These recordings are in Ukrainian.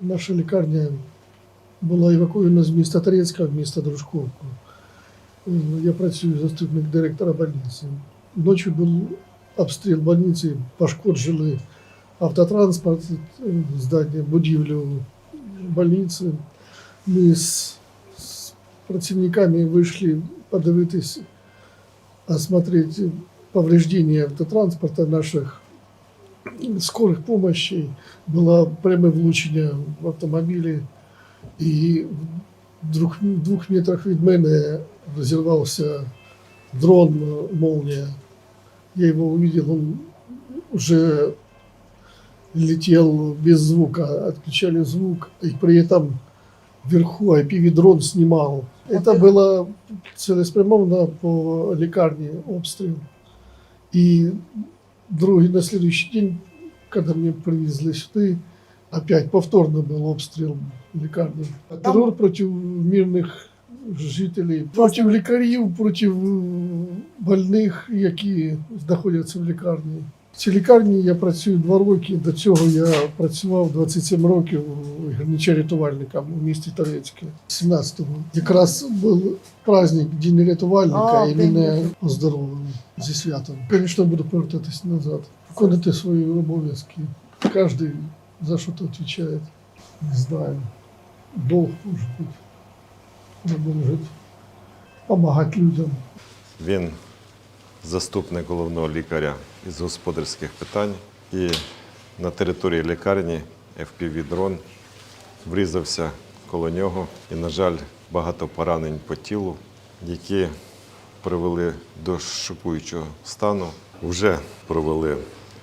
Наша лікарня була евакуйована з міста Торецька в місто Дружковку. Е, Я працюю заступник директора больниці. Ночі був обстріл больниці, пошкоджили автотранспорт, е, здання, будівлю больниці. Ми з, з працівниками вийшли подивитись, осмотреть повреждения автотранспорта наших скорих помощей. Було пряме влучення в автомобілі, і в двох, двох метрах від мене розірвався дрон молния. Я его увидел, он уже летел без звука, отключали звук, и при этом вверху IP-дрон снимал. Это было целеспрямовано по лікарні обстріл. І другий на следующий день, когда мне привезли сюда, опять повторно был обстріл лікарні. Террор проти мирних жителів, проти лікарів, проти е, больних, які знаходяться в лікарні. Цій лікарні я працюю два роки. До цього я працював 27 років гірнича-рятувальником у місті Торецьке. 17-го. Якраз був праздник День рятувальника А, і мене оздоровили зі святом. Звісно, буду повертатись назад, виконати свої обов'язки. Кожен за що то відповідає. Не знаю. Долг може бути. Продовжити. Помагати людям. Він заступник головного лікаря із господарських питань. І на території лікарні FPV-дрон врізався коло нього. І, на жаль, багато поранень по тілу, які привели до шокуючого стану. Вже провели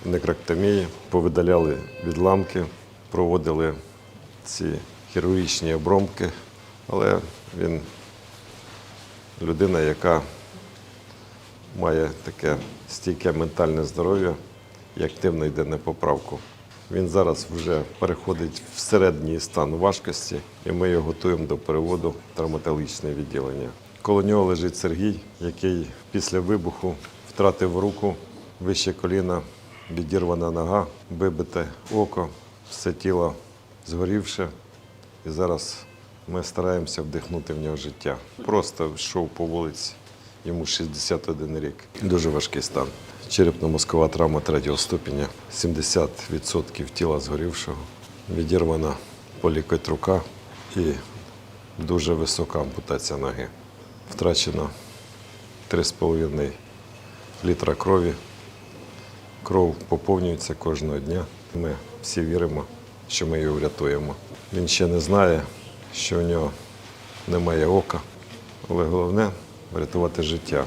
некроктомії, повидаляли відламки, проводили ці хірургічні обробки, але він людина, яка має таке стійке ментальне здоров'я і активно йде на поправку. Він зараз вже переходить в середній стан важкості, і ми його готуємо до переводу в травматологічне відділення. Коло нього лежить Сергій, який після вибуху втратив руку, вище коліна, відірвана нога, вибите око, все тіло згорівше. І зараз ми стараємося вдихнути в нього життя. Просто йшов по вулиці, йому 61 рік. Дуже важкий стан. Черепно-мозкова травма третього ступеня, 70% тіла згорівшого, відірвана полікоть рука і дуже висока ампутація ноги. Втрачено 3,5 літра крові. Кров поповнюється кожного дня. Ми всі віримо, що ми його врятуємо. Він ще не знає, що у нього немає ока, але головне врятувати життя.